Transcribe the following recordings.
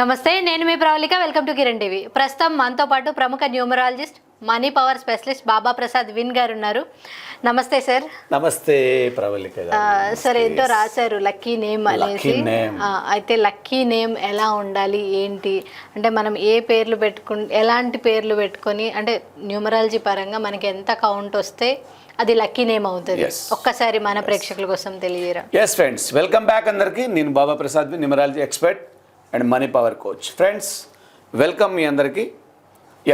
నమస్తే నేను మీ Pravalika. Welcome to Kiran TV ప్రస్తుతం మనతో పాటు ప్రముఖ numerologist money power specialist Baba Prasad win గారు ఉన్నారు. నమస్తే సార్ నమస్తే ప్రవళిక సార్ ఏంటో రాశారు లక్కీ నేమ్ అనేసి. అయితే లక్కీ నేమ్ ఎలా ఉండాలి ఏంటి? అంటే మనం ఏ పేర్లు పెట్టుకు ఎలాంటి పేర్లు పెట్టుకొని అంటే న్యూమరాలజీ పరంగా మనకి ఎంత కౌంట్ వస్తే అది లక్కీ నేమ్ అవుతుంది. ఒక్కసారి మన ప్రేక్షకుల కోసం తెలియరా? ఎస్ ఫ్రెండ్స్ వెల్కమ్ బ్యాక్ అందరికీ. నేను Baba Prasad numerology expert and money power coach. Friends welcome మీ అందరికీ.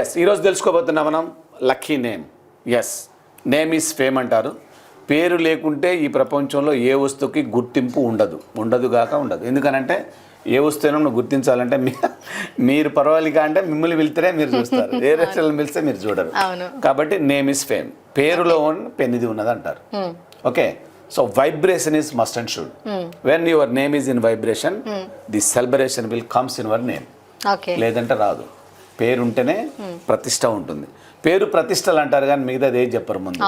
ఎస్ ఈరోజు తెలుసుకోబోతున్నా మనం lucky name as name is fame అంటారు. పేరు లేకుంటే ఈ ప్రపంచంలో ఏ వస్తువుకి గుర్తింపు ఉండదు. ఉండదు గాక ఉండదు. ఎందుకనంటే ఏ వస్తువును నువ్వు గుర్తించాలంటే మీ మీరు పర్వాలిక అంటే మిమ్మల్ని పిలితేనే మీరు చూస్తారు. ఏ రెస్టారెంట్ పిలిస్తే మీరు చూడరు. కాబట్టి నేమ్ ఇస్ ఫేమ్ పేరులో ఉన్న పెన్నిది ఉన్నది అంటారు. Okay so vibration is must and should when your name is in vibration the celebration will comes in your name లేదంటే రాదు. పేరు ఉంటేనే ప్రతిష్ట ఉంటుంది. పేరు ప్రతిష్టలు అంటారు కానీ మిగతాది ఏది చెప్పరు ముందు.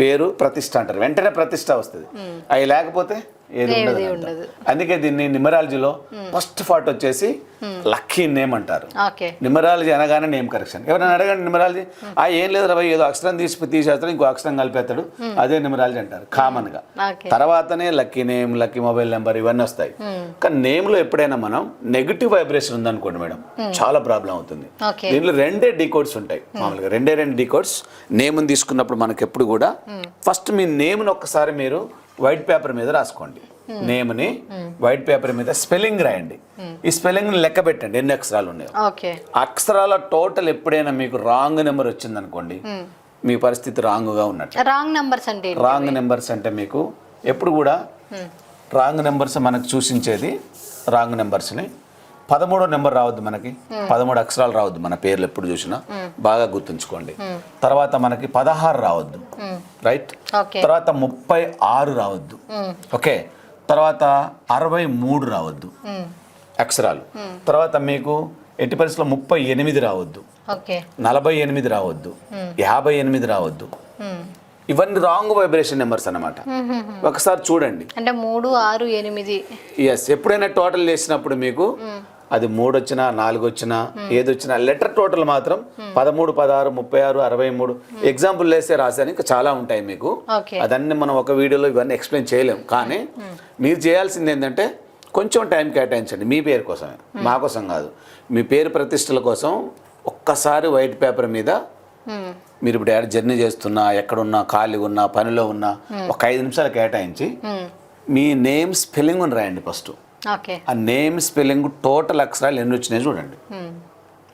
పేరు ప్రతిష్ట అంటారు. వెంటనే ప్రతిష్ట వస్తుంది. అవి లేకపోతే ఏది ఉండదు. అందుకే దీన్ని నిమరాలజీలో ఫస్ట్ ఫాట్ వచ్చేసి లక్కీ నేమ్ అంటారు. నిమరాలజీ అనగానే నేమ్ కరెక్షన్. ఎవరైనా అడగండి నిమరాలజీ. ఆ ఏం లేదు రవి ఏదో అక్షరం తీసి తీసేస్తాడు ఇంకో అక్షరం కలిపేస్తాడు. అదే నిమరాలజీ అంటారు కామన్గా తర్వాతనే lucky name lucky mobile number ఇవన్నీ వస్తాయి. కానీ నేమ్లో ఎప్పుడైనా మనం నెగిటివ్ వైబ్రేషన్ ఉందనుకోండి మేడం చాలా ప్రాబ్లం అవుతుంది. దీంట్లో రెండే డీకోడ్స్ ఉంటాయి మామూలుగా. రెండే రెండు డీకోడ్స్ నేమ్ తీసుకున్నప్పుడు మనకి ఎప్పుడు కూడా ఫస్ట్ మీ నేమ్ని ఒక్కసారి మీరు వైట్ పేపర్ మీద రాసుకోండి. నేమ్ని వైట్ పేపర్ మీద స్పెల్లింగ్ రాయండి. ఈ స్పెల్లింగ్ లెక్క పెట్టండి. ఎన్ని అక్షరాలు ఉన్నాయో. అక్షరాల టోటల్ ఎప్పుడైనా మీకు రాంగ్ నెంబర్ వచ్చిందనుకోండి మీ పరిస్థితి రాంగ్గా ఉన్నట్టు. రాంగ్ నంబర్స్ అంటే? రాంగ్ నెంబర్స్ అంటే మీకు ఎప్పుడు కూడా రాంగ్ నెంబర్స్ మనకు సూచించేది రాంగ్ నెంబర్స్ని పదమూడో నెంబర్ రావద్దు మనకి. పదమూడు అక్షరాలు రావద్దు మన పేర్లు ఎప్పుడు చూసినా. బాగా గుర్తుంచుకోండి. తర్వాత మనకి పదహారు రావద్దు. రైట్ తర్వాత ముప్పై ఆరు రావద్దు. ఓకే తర్వాత అరవై మూడు రావద్దు. అక్షరాలు. తర్వాత మీకు ఎట్టి పరిస్థితుల్లో ముప్పై ఎనిమిది రావద్దు. నలభై ఎనిమిది రావద్దు. యాభై ఎనిమిది రావద్దు. ఇవన్నీ రాంగ్ వైబ్రేషన్ నెంబర్స్ అన్నమాట. ఒకసారి చూడండి. అంటే మూడు ఆరు ఎనిమిది. ఎస్ ఎప్పుడైనా టోటల్ చేసినప్పుడు మీకు అది మూడు వచ్చినా నాలుగు వచ్చినా ఏది వచ్చినా లెటర్ టోటల్ మాత్రం పదమూడు పదహారు ముప్పై ఆరు అరవై మూడు ఎగ్జాంపుల్ వేస్తే రాశాను. ఇంకా చాలా ఉంటాయి మీకు. అదన్నీ మనం ఒక వీడియోలో ఇవన్నీ ఎక్స్ప్లెయిన్ చేయలేం. కానీ మీరు చేయాల్సింది ఏంటంటే కొంచెం టైం కేటాయించండి. మీ పేరు కోసమే. మా కోసం కాదు. మీ పేరు ప్రతిష్టల కోసం ఒక్కసారి వైట్ పేపర్ మీద. మీరు ఇప్పుడు ఎక్కడ జర్నీ చేస్తున్నా ఎక్కడున్నా ఖాళీ ఉన్నా పనిలో ఉన్నా ఒక ఐదు నిమిషాలు కేటాయించి. మీ నేమ్ స్పెల్లింగ్ రాయండి ఫస్ట్. ఆ నేమ్ స్పెల్లింగ్ టోటల్ అక్షరాలు ఎన్ని వచ్చినాయి చూడండి.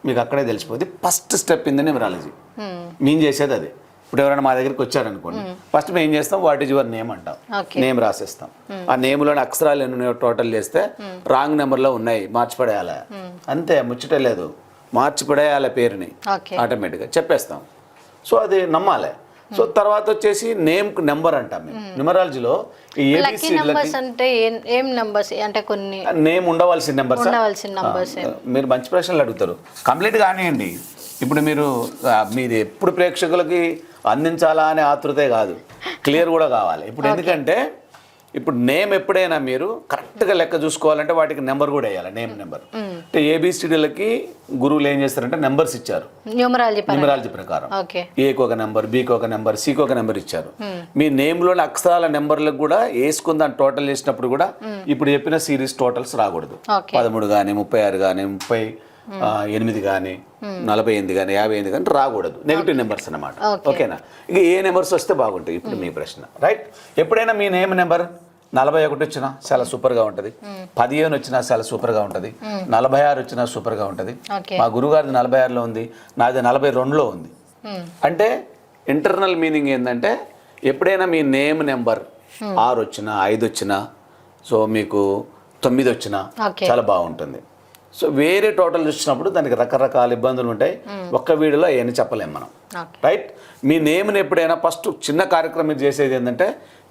మీకు అక్కడే తెలిసిపోతే first step in the numerology. మ్మ్. చేసేది అది. ఇప్పుడు ఎవరైనా మా దగ్గరికి వచ్చారనుకోండి. ఫస్ట్ మేము ఏం చేస్తాం? వాట్ ఈజ్ యువర్ నేమ్ అంటాం. నేమ్ రాసేస్తాం. ఆ నేమ్లోని అక్షరాలు ఎన్ని టోటల్ చేస్తే రాంగ్ నెంబర్లో ఉన్నాయి. మార్చిపడేయాలి? అంతే ముచ్చటే లేదు. మార్చిపడేయాలి పేరుని. ఆటోమేటిక్గా చెప్పేస్తాం. సో అది నమ్మాలి. సో తర్వాత వచ్చేసి నేమ్ నెంబర్ అంటాం మేము. న్యూమరాలజీలో లక్కీ ఏబిసి నంబర్స్ అంటే ఏం నంబర్స్ అంటే కొన్ని నేమ్ ఉండవలసిన నెంబర్ ఉండవలసిన నంబర్స్ మీరు మంచి ప్రశ్నలు అడుగుతారు. కంప్లీట్ కానివ్వండి ఇప్పుడు మీరు మీరు ఎప్పుడు ప్రేక్షకులకి అందించాలా అనే ఆతృతే కాదు. క్లియర్ కూడా కావాలి. ఇప్పుడు ఎందుకంటే ఇప్పుడు నేమ్ ఎప్పుడైనా మీరు కరెక్ట్గా లెక్క చూసుకోవాలంటే వాటికి నెంబర్ కూడా వేయాలి నేమ్ నెంబర్ అంటే ఏబిసిడీలకి గురువులు ఏం చేస్తారంటే నెంబర్స్ ఇచ్చారు. న్యూమరాలజీ ప్రకారం. ఏకి ఒక నెంబర్ బీకి ఒక నెంబర్ సికి ఒక నెంబర్ ఇచ్చారు. మీ నేమ్లోని అక్షరాల నెంబర్లకు కూడా వేసుకుని దాన్ని టోటల్ చేసినప్పుడు కూడా ఇప్పుడు చెప్పిన సిరీస్ టోటల్స్ రాకూడదు. పదమూడు కానీ ముప్పై ఆరు కానీ ముప్పై ఎనిమిది కానీ నలభై ఎనిమిది కానీ యాభై ఎనిమిది కానీ రాకూడదు. నెగిటివ్ నెంబర్స్ అన్నమాట. ఓకే. ఓకేనా? ఇక ఏ నెంబర్స్ వస్తే బాగుంటాయి. ఇప్పుడు మీ ప్రశ్న. రైట్ ఎప్పుడైనా మీ నేమ్ నెంబర్ నలభై ఒకటి వచ్చినా చాలా సూపర్గా ఉంటుంది. పదిహేను వచ్చినా చాలా సూపర్గా ఉంటుంది. నలభై ఆరు వచ్చినా సూపర్గా ఉంటుంది. మా గురుగారిది నలభై ఆరులో ఉంది. నాది నలభై రెండులో ఉంది. అంటే ఇంటర్నల్ మీనింగ్ ఏంటంటే ఎప్పుడైనా మీ నేమ్ నెంబర్ ఆరు వచ్చినా ఐదు వచ్చినా సో మీకు తొమ్మిది వచ్చినా. చాలా బాగుంటుంది. సో వేరే టోటల్ చూసినప్పుడు దానికి రకరకాల ఇబ్బందులు ఉంటాయి. ఒక్క వీడియోలో అవన్నీ చెప్పలేం మనం. రైట్ మీ నేమ్ని ఎప్పుడైనా ఫస్ట్ చిన్న కార్యక్రమం మీరు చేసేది ఏంటంటే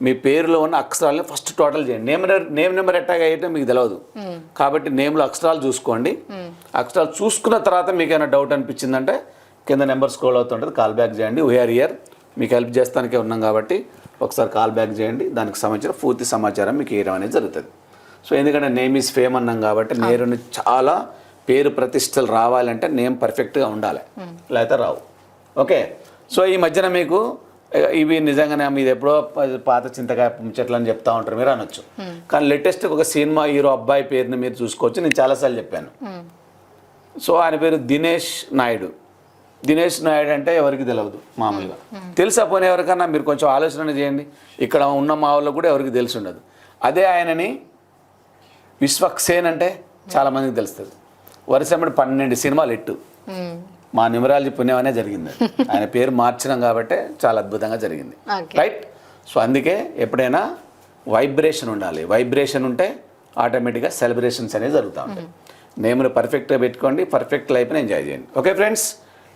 మీ పేరులో ఉన్న అక్షరాలని ఫస్ట్ టోటల్ చేయండి. నేమ్ నేమ్ నెంబర్ ఎట్టాగా అయితే మీకు తెలియదు కాబట్టి నేమ్లో అక్షరాలు చూసుకోండి. అక్షరాలు చూసుకున్న తర్వాత మీకు ఏమైనా డౌట్ అనిపించిందంటే కింద నెంబర్ స్క్రోల్ అవుతుంటుంది కాల్ బ్యాక్ చేయండి. వీఆర్ ఇయర్ మీకు హెల్ప్ చేస్తానికే ఉన్నాం కాబట్టి ఒకసారి కాల్ బ్యాక్ చేయండి. దానికి సంబంధించిన పూర్తి సమాచారం మీకు ఇవ్వడం అనేది జరుగుతుంది. సో ఎందుకంటే నేమ్ ఈజ్ ఫేమ్ అన్నాం కాబట్టి నేరుని చాలా పేరు ప్రతిష్టలు రావాలంటే నేమ్ పర్ఫెక్ట్గా ఉండాలి. లేకపోతే రావు. ఓకే? సో ఈ మధ్యన మీకు ఇవి నిజంగానే మీది ఎప్పుడో పాత చింతకాయ చెట్లు అని చెప్తా ఉంటారు మీరు అనొచ్చు. కానీ లేటెస్ట్ ఒక సినిమా హీరో అబ్బాయి పేరుని మీరు చూసుకోవచ్చు నేను చాలాసార్లు చెప్పాను. సో ఆయన పేరు దినేష్ నాయుడు. దినేష్ నాయుడు అంటే ఎవరికి తెలియదు మామూలుగా. తెలుసా పోనీ ఎవరికన్నా? మీరు కొంచెం ఆలోచన చేయండి. ఇక్కడ ఉన్న మా వాళ్ళకు కూడా ఎవరికి తెలిసి ఉండదు. అదే ఆయనని విశ్వక్సేన్ అంటే చాలామందికి తెలుస్తుంది. వరుసమ్మడి పన్నెండు సినిమాలు ఎట్టు. మా న్యూమరాలజీ పుణ్యం అనే జరిగింది. ఆయన పేరు మార్చడం కాబట్టి చాలా అద్భుతంగా జరిగింది. రైట్ సో అందుకే ఎప్పుడైనా వైబ్రేషన్ ఉండాలి. వైబ్రేషన్ ఉంటే ఆటోమేటిక్గా సెలబ్రేషన్స్ అనేవి జరుగుతూ ఉంటాయి. నేమ్ను పర్ఫెక్ట్గా పెట్టుకోండి పర్ఫెక్ట్ లైఫ్ని ఎంజాయ్ చేయండి. Okay friends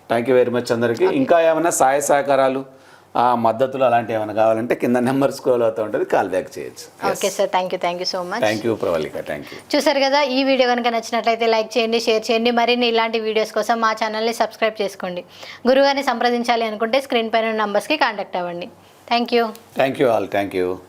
thank you very much అందరికీ. ఇంకా ఏమైనా సహాయ సహకారాలు? ఆ మద్దతులు అలాంటివి ఏమైనా కావాలంటే కింద నెంబర్ స్క్రోల్ అవుతూ ఉంటుంది కాల్ బ్యాక్ చేయొచ్చు. Okay sir thank you thank you so much thank you Pravalika thank you చూసారు కదా ఈ వీడియో కనుక నచ్చినట్లయితే లైక్ చేయండి షేర్ చేయండి మరిన్ని ఇలాంటి వీడియోస్ కోసం మా ఛానల్ని సబ్స్క్రైబ్ చేసుకోండి. గురుగారిని సంప్రదించాలి అనుకుంటే స్క్రీన్ పైన నంబర్స్కి కాంటాక్ట్ అవ్వండి. Thank you thank you all thank you